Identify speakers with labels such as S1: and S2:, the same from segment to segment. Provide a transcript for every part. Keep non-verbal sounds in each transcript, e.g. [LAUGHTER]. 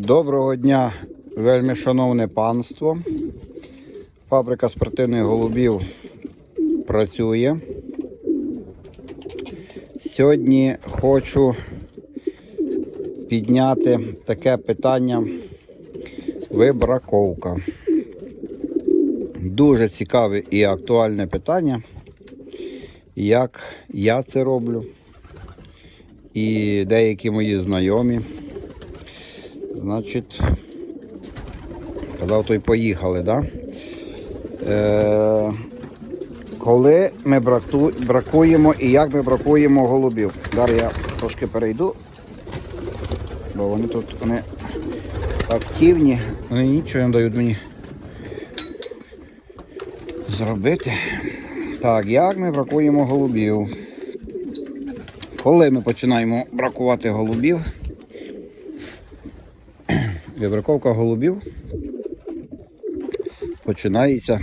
S1: Доброго дня, вельми шановне панство. Фабрика спортивних голубів працює. Сьогодні хочу підняти таке питання вибраковка. Дуже цікаве і актуальне питання, як я це роблю, і деякі мої знайомі. Значить, казав, то й поїхали, да? Е, коли ми браку, бракуємо і як ми бракуємо голубів. Зараз я трошки перейду, бо вони тут вони активні, вони нічого не дають мені зробити. Так, як ми бракуємо голубів? Коли ми починаємо бракувати голубів? Вибраковка голубів починається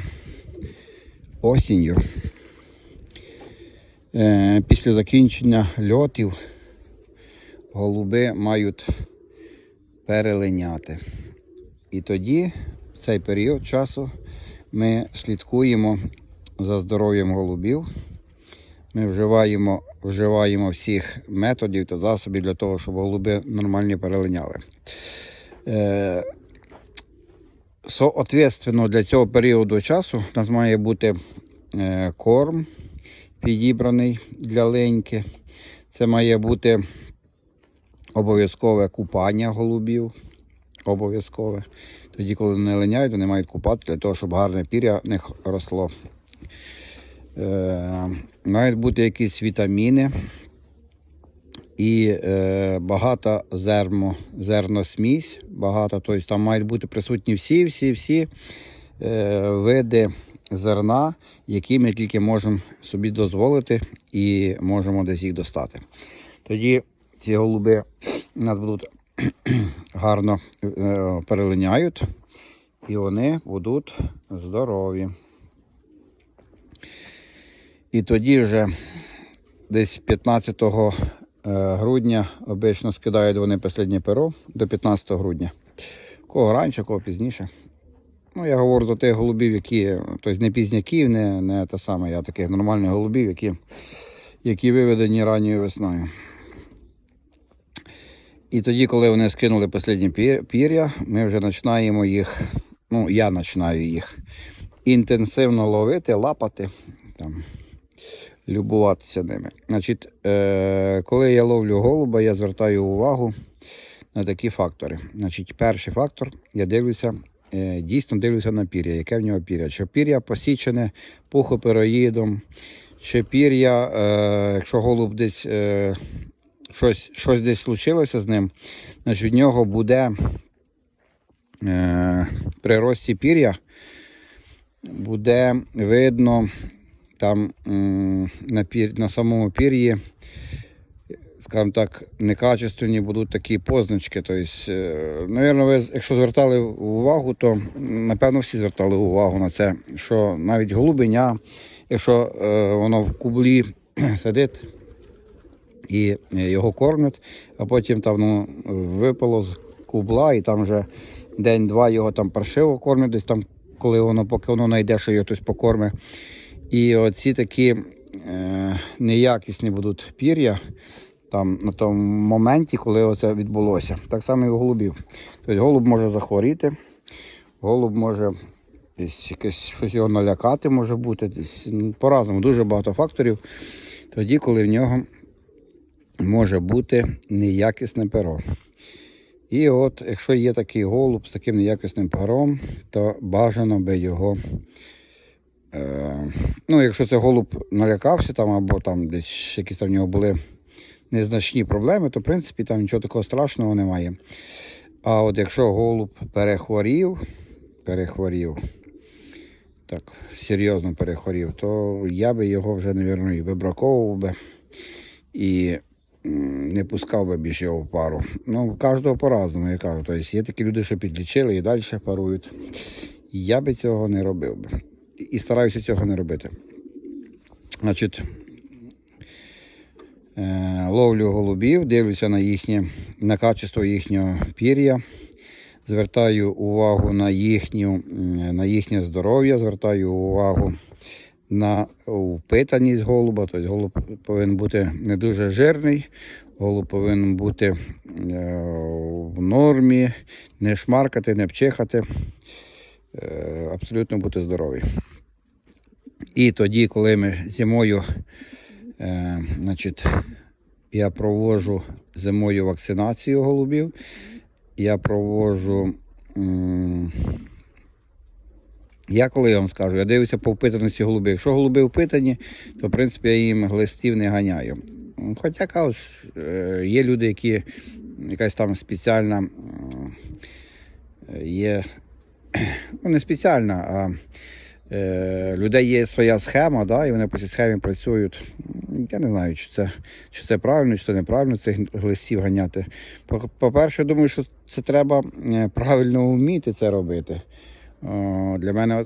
S1: осінню. Е, Після закінчення льотів голуби мають перелиняти. І тоді, в цей період часу, ми слідкуємо за здоров'ям голубів. Ми вживаємо, вживаємо всіх методів та засобів для того, щоб голуби нормально перелиняли. Е, Соответственно, для цього періоду часу у нас має бути е, корм підібраний для леньки. Це має бути обов'язкове купання голубів. Обов'язкове. Тоді, коли вони линяють, вони мають купати для того, щоб гарне пір'я в них росло. Е, мають бути якісь вітаміни і е, багато зерно, зерносмісь, багато, тобто там мають бути присутні всі, всі, всі е, види зерна, які ми тільки можемо собі дозволити і можемо десь їх достати. Тоді ці голуби нас будуть [CLEARS THROAT] гарно е, перелиняють і вони будуть здорові. І тоді вже десь 15 е, грудня обично скидають вони останнє перо до 15 грудня. Кого раніше, кого пізніше. Ну, я говорю до тих голубів, які, тобто не пізняків, не, не те саме, я таких нормальних голубів, які, які виведені ранньою весною. І тоді, коли вони скинули останні пір'я, ми вже починаємо їх, ну, я починаю їх інтенсивно ловити, лапати, там, любуватися ними. Значить, е, коли я ловлю голуба, я звертаю увагу на такі фактори. Значить, перший фактор, я дивлюся, е, дійсно дивлюся на пір'я, яке в нього пір'я. Чи пір'я посічене пухопероїдом, чи пір'я, е, якщо голуб десь. Е, щось, щось десь случилося з ним, значить в нього буде е, при рості пір'я буде видно там на, пір, на самому пір'ї, скажімо так, некачественні будуть такі позначки. Тобто, е, навірно, ви, якщо звертали увагу, то напевно всі звертали увагу на це, що навіть голубеня, якщо е, воно в кублі [CLEARS THROAT] сидить, і е, його кормлять, а потім там ну, випало з кубла, і там вже день-два його там паршиво кормять, десь там, коли воно, поки воно знайде, що його хтось покорме. І оці такі е, неякісні будуть пір'я там на тому моменті, коли це відбулося. Так само і у голубів. Тобто голуб може захворіти, голуб може десь якесь щось його налякати, може бути, десь ну, по-разному, дуже багато факторів. Тоді, коли в нього може бути неякісне перо. І от, якщо є такий голуб з таким неякісним пером, то бажано би його. Е, ну, якщо це голуб налякався там, або там десь якісь там в нього були незначні проблеми, то в принципі там нічого такого страшного немає. А от якщо голуб перехворів, перехворів, так, серйозно перехворів, то я би його вже, мабуть, вибраковував би і не пускав би більше його в пару. Ну, кожного по-разному, я кажу. Тобто є такі люди, що підлічили і далі парують. Я би цього не робив би. І стараюся цього не робити. Значить, е, ловлю голубів, дивлюся на їхнє, на качество їхнього пір'я. звертаю увагу на, їхню, на їхнє здоров'я, звертаю увагу на впитаність голуба. Тобто голуб повинен бути не дуже жирний, голуб повинен бути е, в нормі, не шмаркати, не пчихати, е, абсолютно бути здоровий. І тоді, коли ми зимою, е, значить, я проводжу зимою вакцинацію голубів, я проводжу. м, я коли я вам скажу, я дивлюся по впитаності голубів. Якщо голуби впитані, то в принципі я їм глистів не ганяю. Хоча кажуть, е, є люди, які якась там спеціальна є, [CLEARS THROAT] ну не спеціальна, а е, людей є своя схема, да, і вони по цій схемі працюють. Я не знаю, чи це, чи це правильно, чи це неправильно цих глистів ганяти. По- По-перше, я думаю, що це треба е, правильно вміти це робити. Для мене,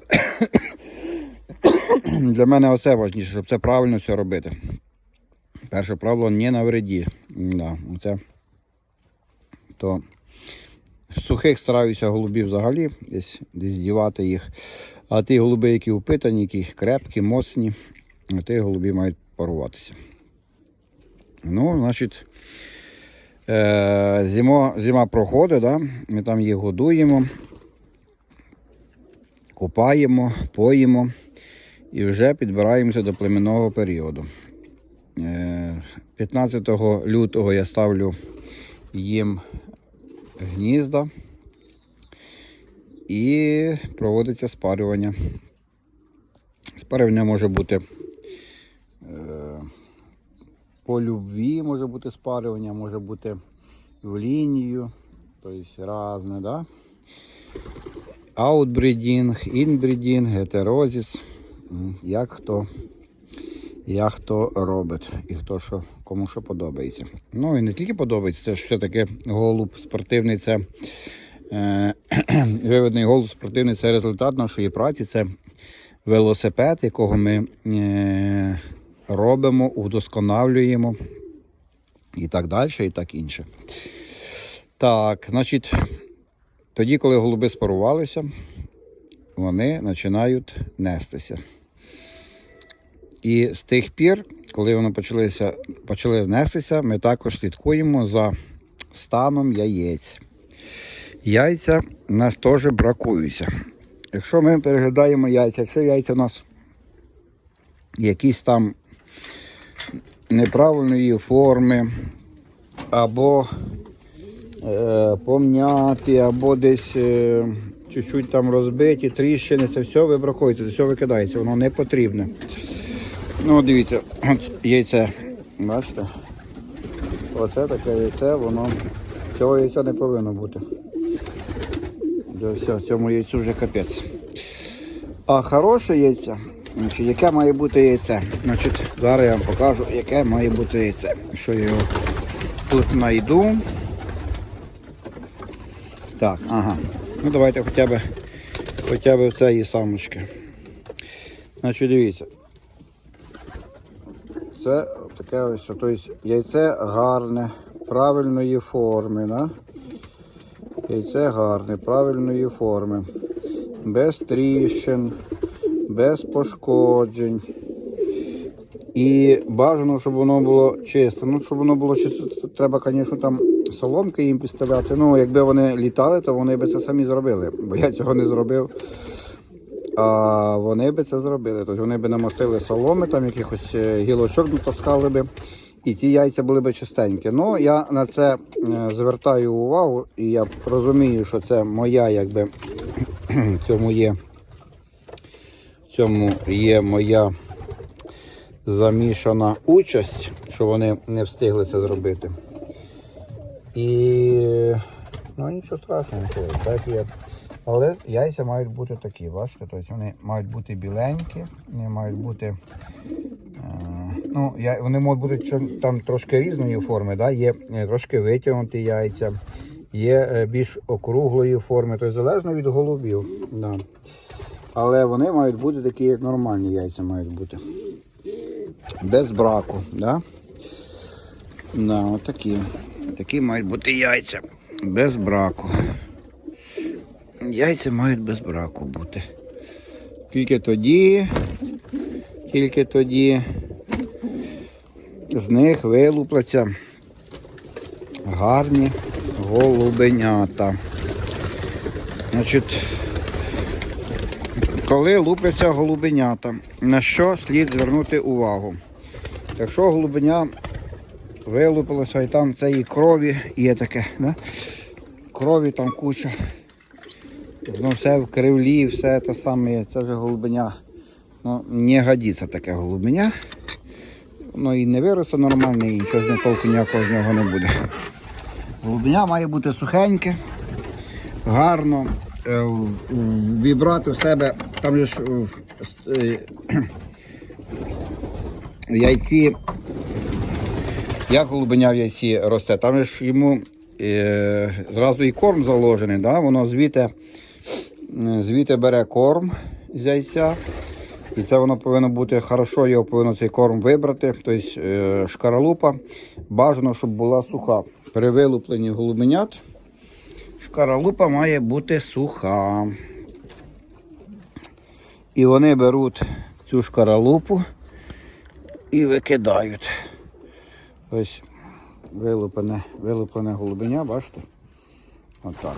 S1: [COUGHS] для мене оце важніше, щоб це правильно все робити. Перше правило не навреди. Да, оце. То сухих стараюся голубів взагалі, десь, десь дівати їх. А ті голуби, які впитані, які крепкі, моцні, ті голубі мають паруватися. Ну, значить, е, зима, проходить, да? ми там їх годуємо купаємо, поїмо і вже підбираємося до племенного періоду. Е, 15 лютого я ставлю їм гнізда і проводиться спарювання. Спарювання може бути е, по любві, може бути спарювання, може бути в лінію, тобто різне, да? Аутбрідінг, інбрідінг, гетерозіс. Як хто, як хто робить і хто що, кому що подобається. Ну і не тільки подобається, це ж все-таки голуб спортивний це е, [CLEARS THROAT] виведений голуб спортивний це результат нашої праці, це велосипед, якого ми е, робимо, удосконалюємо і так далі, і так інше. Так, значить. Тоді, коли голуби спарувалися, вони починають нестися. І з тих пір, коли вони почалися, почали нестися, ми також слідкуємо за станом яєць. Яйця у нас теж бракуються. Якщо ми переглядаємо яйця, якщо яйця у нас якісь там неправильної форми, або е, помняти, або десь е, чуть-чуть там розбиті, тріщини, це все вибракується, це все викидається, воно не потрібне. Ну, дивіться, [CLEARS THROAT] яйце, бачите? Оце таке яйце, воно цього яйця не повинно бути. Все, цьому яйцю вже капець. А хороше яйце, значить, яке має бути яйце? Значить, зараз я вам покажу, яке має бути яйце. Що я його тут знайду. Так, ага. Ну давайте хоча б хоча б в цієї самочки. Значить, дивіться. Це таке ось, тобто яйце гарне, правильної форми, да? Яйце гарне, правильної форми. Без тріщин, без пошкоджень. І бажано, щоб воно було чисте. Ну, щоб воно було чисте, треба, звісно, там соломки їм підставляти. Ну, якби вони літали, то вони би це самі зробили. Бо я цього не зробив. А вони би це зробили. Тобто вони би намастили соломи, там якихось е, гілочок натаскали би. І ці яйця були б чистенькі. Ну, я на це е, звертаю увагу, і я розумію, що це моя, якби [CLEARS THROAT] цьому є. Цьому є моя замішана участь, що вони не встигли це зробити. І ну нічого страшного, так є. Але яйця мають бути такі, бачите? Тобто вони мають бути біленькі, вони мають бути. е, Ну, я, вони можуть бути там трошки різної форми, да? є е, трошки витягнуті яйця, є е, більш округлої форми, тобто залежно від голубів. Да. Але вони мають бути такі нормальні яйця мають бути. Без браку. Да? Да, такі. Такі мають бути яйця. Без браку. Яйця мають без браку бути. Тільки тоді, тільки тоді з них вилупляться гарні голубенята. Значить, коли лупляться голубенята, на що слід звернути увагу? Якщо голубеня вилупилося і там цієї крові є таке, да? крові там куча. Воно все в кривлі, все те саме, це вже голубеня. Ну, не годиться таке голубеня. Воно і не виросте нормально, і нічого з нього толку ніякого з нього не буде. Голубеня має бути сухеньке, гарно. е, Вібрати в себе, там ж в, е, яйці, як голубеня в яйці росте, там ж йому е, зразу і корм заложений, да? воно звідти, е, звідти бере корм з яйця. І це воно повинно бути хорошо, його повинно цей корм вибрати. Тобто е, шкаралупа бажано, щоб була суха. При вилупленні голубенят шкаралупа має бути суха. І вони беруть цю шкаралупу і викидають. Ось вилуплене, вилуплене голубеня, бачите? Отак.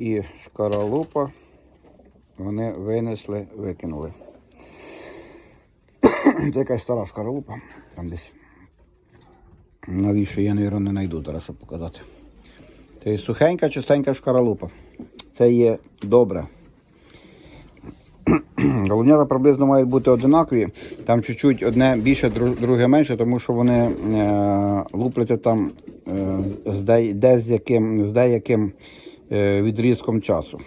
S1: І шкаралупа вони винесли, викинули. Це якась стара шкаралупа, там десь. Навіщо я, мабуть, не знайду зараз, щоб показати. Це сухенька, чистенька шкаралупа. Це є добре. Голубнята приблизно мають бути одинакові. Там чуть-чуть одне більше, друге менше, тому що вони е, лупляться там е, з, де, з яким, з деяким відрізком часу.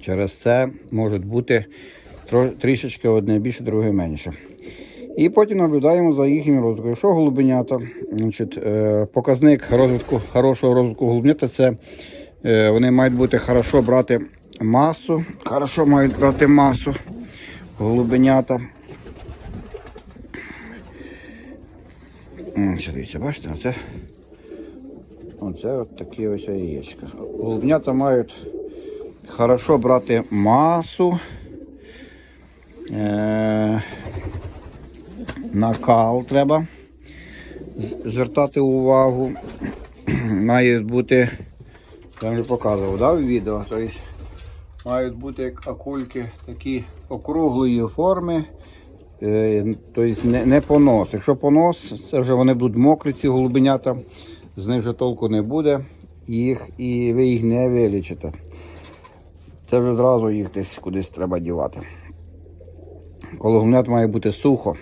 S1: Через це можуть бути трішечки одне більше, друге менше. І потім наблюдаємо за їхнім розвитком. Якщо голубенята, значить, е, показник розвитку, хорошого розвитку голубнята, це е, вони мають бути хорошо брати масу, хорошо мають брати масу голубенята. Дивіться, бачите, оце, оце от такі ось яєчка. Голубнята мають хорошо брати масу. Е, накал треба звертати увагу. [CLEARS THROAT] Мають бути, я вже показував, да, в відео. Тобто, мають бути як акульки такі округлої форми. Е, Тобто не, не понос. Якщо понос, це вже вони будуть мокрі, ці голубенята, з них вже толку не буде, їх, і ви їх не вилічите. Це вже одразу їх десь кудись треба дівати. Коли має бути сухо,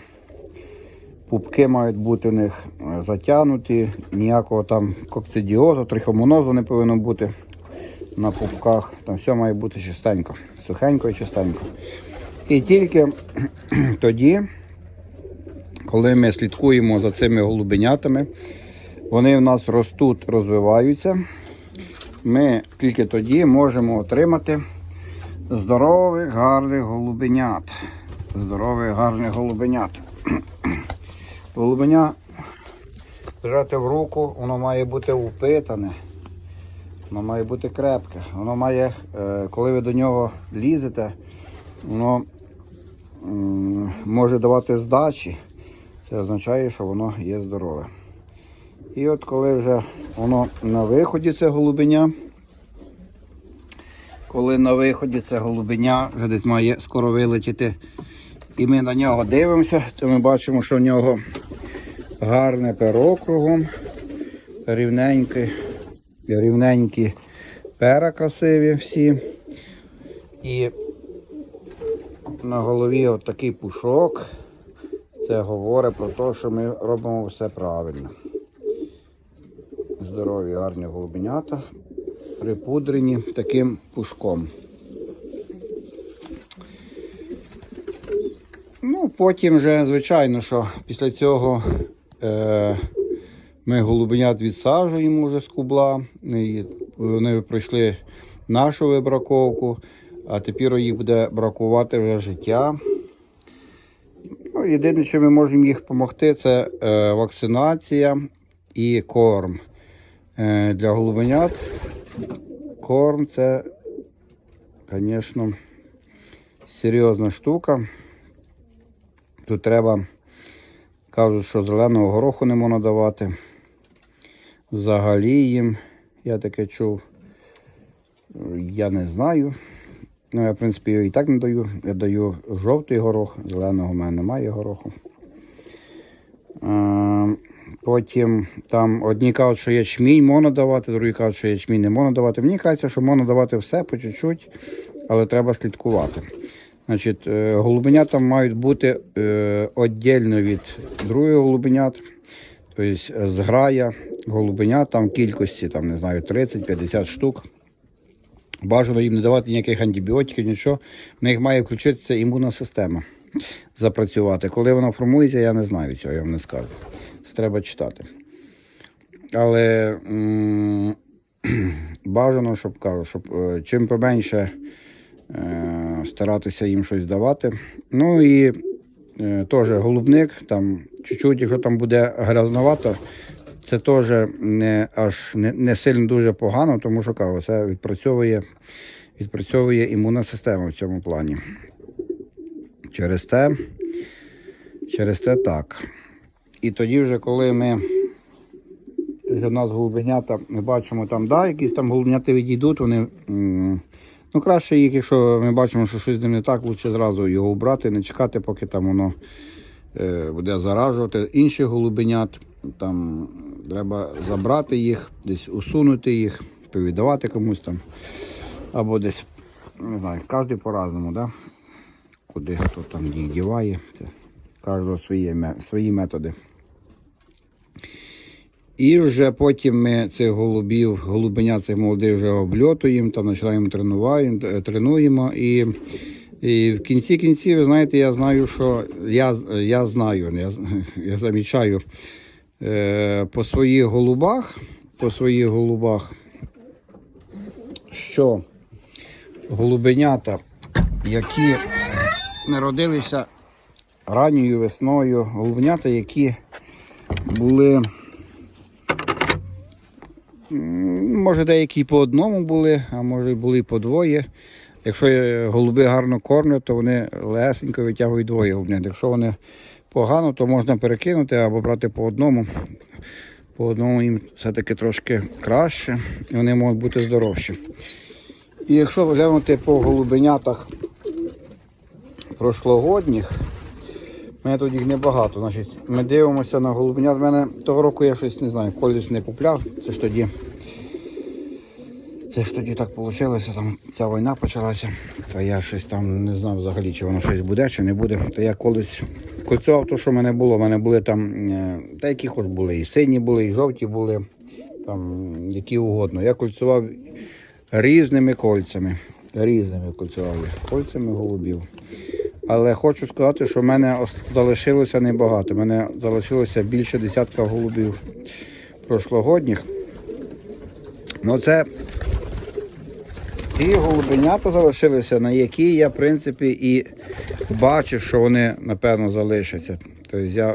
S1: пупки мають бути у них е, затягнуті, ніякого там кокцидіозу, трихомонозу не повинно бути на пупках. Там все має бути чистенько, сухенько і чистенько. І тільки [CLEARS THROAT] тоді, коли ми слідкуємо за цими голубенятами, вони в нас ростуть, розвиваються. Ми тільки тоді можемо отримати здорових, гарних голубенят. Здорових, гарних голубенят. [CLEARS THROAT] Голубеня взяти в руку, воно має бути впитане, воно має бути крепке. Воно має, е, коли ви до нього лізете, воно може давати здачі. Це означає, що воно є здорове. І от коли вже воно на виході це голубеня, коли на виході це голубеня, вже десь має скоро вилетіти, і ми на нього дивимося, то ми бачимо, що в нього гарне перо кругом, рівненькі, рівненькі пера красиві всі. І на голові от такий пушок. Це говорить про те, що ми робимо все правильно. Здорові, гарні голубенята, припудрені таким пушком. Ну, потім вже, звичайно, що після цього е, ми голубенят відсаджуємо вже з кубла. І вони пройшли нашу вибраковку, а тепер їх буде бракувати вже життя. Ну, єдине, що ми можемо їх допомогти, це е, вакцинація і корм для голубенят. корм це, звісно, серйозна штука. Тут треба, кажуть, що зеленого гороху не можна давати. Взагалі їм, я таке чув, я не знаю. Ну, я, в принципі, його і так не даю. Я даю жовтий горох, зеленого в мене немає гороху. Потім там одні кажуть, що ячмінь можна давати, другі кажуть, що ячмінь не можна давати. Мені кажеться, що можна давати все по чуть-чуть, але треба слідкувати. Значить, е, голубенята мають бути е, віддільно від других голубенят. Тобто зграя голубенят там кількості, там, не знаю, 30-50 штук. Бажано їм не давати ніяких антибіотиків, нічого. В них має включитися імунна система запрацювати. Коли вона формується, я не знаю цього, я вам не скажу. Треба читати. Але [CLEARS THROAT] бажано, щоб кажу, щоб е, чим поменше е, старатися їм щось давати. Ну і е, теж голубник, там чуть-чуть, якщо там буде грязновато, це теж не аж не, не сильно дуже погано, тому що кажу, це відпрацьовує, відпрацьовує імунна система в цьому плані. Через те, через те так. І тоді вже, коли ми в нас голубенята, ми бачимо там, да, якісь там голубенята відійдуть, вони. Ну, краще їх, якщо ми бачимо, що щось з ним не так, лучше зразу його убрати, не чекати, поки там воно е, буде заражувати інших голубенят. Там треба забрати їх, десь усунути їх, повіддавати комусь там. Або десь, не знаю, кожен по-разному, да? куди хто там їх діває. Це кожного свої, свої методи. І вже потім ми цих голубів, голубеня цих молодих вже обльотуємо, там починаємо тренувати, е, тренуємо. І, і в кінці кінці, ви знаєте, я знаю, що я, я знаю, я, я замічаю е, по своїх голубах, по своїх голубах, що голубенята, які народилися ранньою весною, голубенята, які були. Може, деякі по одному були, а може були по двоє. Якщо голуби гарно кормлять, то вони легесенько витягують двоє голубнят. Якщо вони погано, то можна перекинути або брати по одному. По одному їм все-таки трошки краще, і вони можуть бути здоровші. І якщо глянути по голубенятах прошлогодніх, у мене тут їх небагато. Значить, ми дивимося на голубенят. У мене того року я щось не знаю, колись не купляв. Це ж тоді. Це ж тоді так вийшло, там ця війна почалася. Та я щось там не знав взагалі, чи воно щось буде, чи не буде. Та я колись кольцював то, що в мене було. У мене були там, е, та які хоч були, і сині були, і жовті були, там які угодно. Я кольцював різними кольцями. Різними кольцював кольцями голубів. Але хочу сказати, що в мене залишилося небагато. У мене залишилося більше десятка голубів прошлогодніх. Ну це ті голубенята залишилися, на які я, в принципі, і бачив, що вони, напевно, залишаться. Тобто я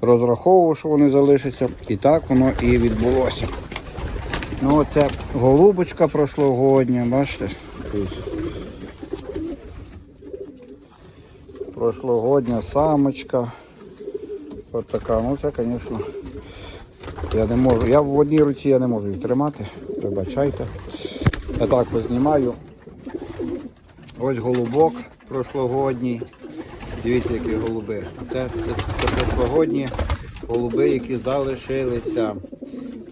S1: розраховував, що вони залишаться, і так воно і відбулося. Ну, оце голубочка прошлогодня, бачите? Тобто прошлогодня самочка. От така, ну це, звісно, я не можу. Я в одній руці я не можу їх тримати. Вибачайте. Я так познімаю. Ось голубок прошлогодній. Дивіться, які голуби. Це, це, це прошлогодні голуби, які залишилися.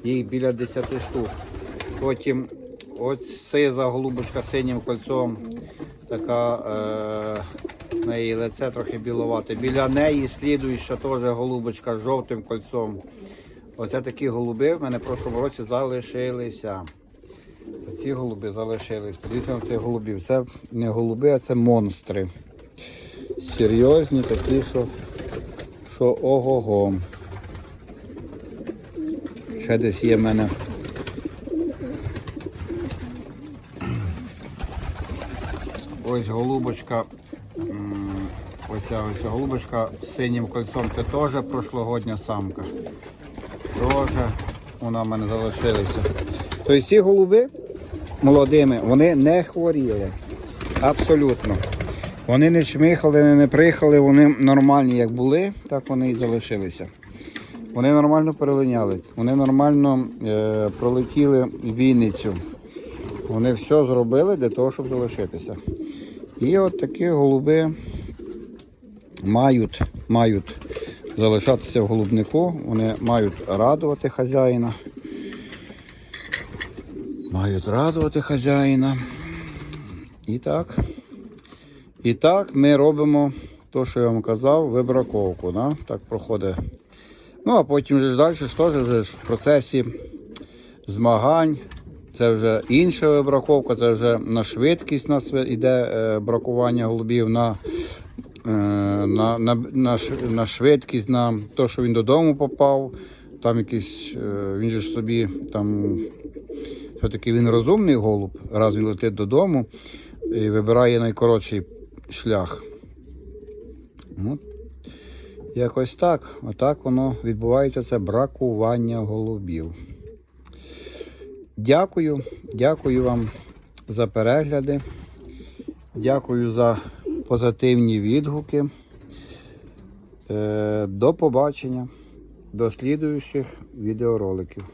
S1: Їх біля 10 штук. Потім ось сиза голубочка синім кольцом. Така е, неї лице трохи біловате. Біля неї слідуюча теж голубочка з жовтим кольцом. Оце такі голуби в мене в прошлому році залишилися. Ці голуби залишились. Подивіться на цих голубів. Це не голуби, а це монстри. Серйозні такі, що, що ого-го. Ще десь є в мене. Ось голубочка. Оця ось голубочка з синім кольцом. Це теж прошлогодня самка. Теж вона в мене залишилася. Тобто ці голуби молодими, вони не хворіли. Абсолютно. Вони не чмихали, не приїхали, вони нормальні як були, так вони і залишилися. Вони нормально перелиняли, вони нормально е, пролетіли Вінницю. Вони все зробили для того, щоб залишитися. І от такі голуби мають, мають залишатися в голубнику, вони мають радувати хазяїна. Мають радувати хазяїна. І так. І так ми робимо те, що я вам казав, вибраковку. Да? Так проходить. Ну, а потім же ж далі ж теж вже ж в процесі змагань. Це вже інша вибраковка, це вже на швидкість у нас йде е, бракування голубів на, на, на, на, на швидкість, на те, що він додому попав. Там якийсь, е, він же ж собі там все-таки він розумний голуб, раз він летить додому і вибирає найкоротший шлях. Ну, якось так. Отак воно відбувається це бракування голубів. Дякую, дякую вам за перегляди. Дякую за позитивні відгуки. Е, До побачення, до слідуючих відеороликів.